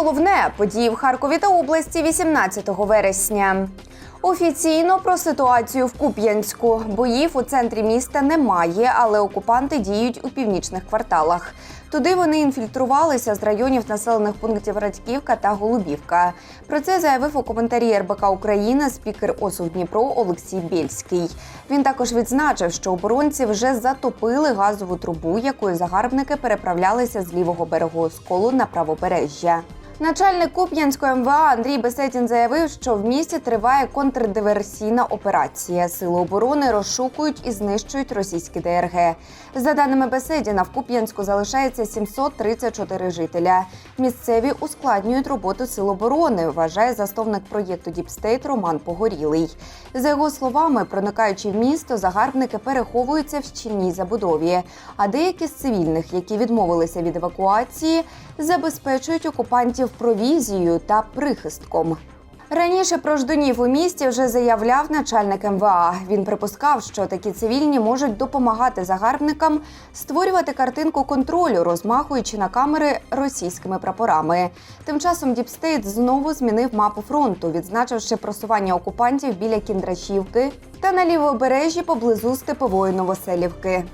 головне події в Харкові та області 18 вересня. Офіційно про ситуацію в Куп'янську. Боїв у центрі міста немає, але окупанти діють у північних кварталах. Туди вони інфільтрувалися з районів населених пунктів Радьківка та Голубівка. Про це заявив у коментарі РБК Україна спікер ОСУ Дніпро Олексій Бєльський. Він також відзначив, що оборонці вже затопили газову трубу, якою загарбники переправлялися з лівого берегу Осколу на правобережжя. Начальник Куп'янського МВА Андрій Бесетін заявив, що в місті триває контрдиверсійна операція. Сили оборони розшукують і знищують російські ДРГ. За даними Беседіна, в Куп'янську залишається 734 жителя. Місцеві ускладнюють роботу сил оборони, вважає засновник проєкту Діпстейт Роман Погорілий. За його словами, проникаючи в місто, загарбники переховуються в щільній забудові. А деякі з цивільних, які відмовилися від евакуації, забезпечують окупантів провізією та прихистком. Раніше про ждунів у місті вже заявляв начальник МВА. Він припускав, що такі цивільні можуть допомагати загарбникам створювати картинку контролю, розмахуючи на камери російськими прапорами. Тим часом Діпстейт знову змінив мапу фронту, відзначивши просування окупантів біля Кіндрашівки та на лівобережжі поблизу Степової Новоселівки.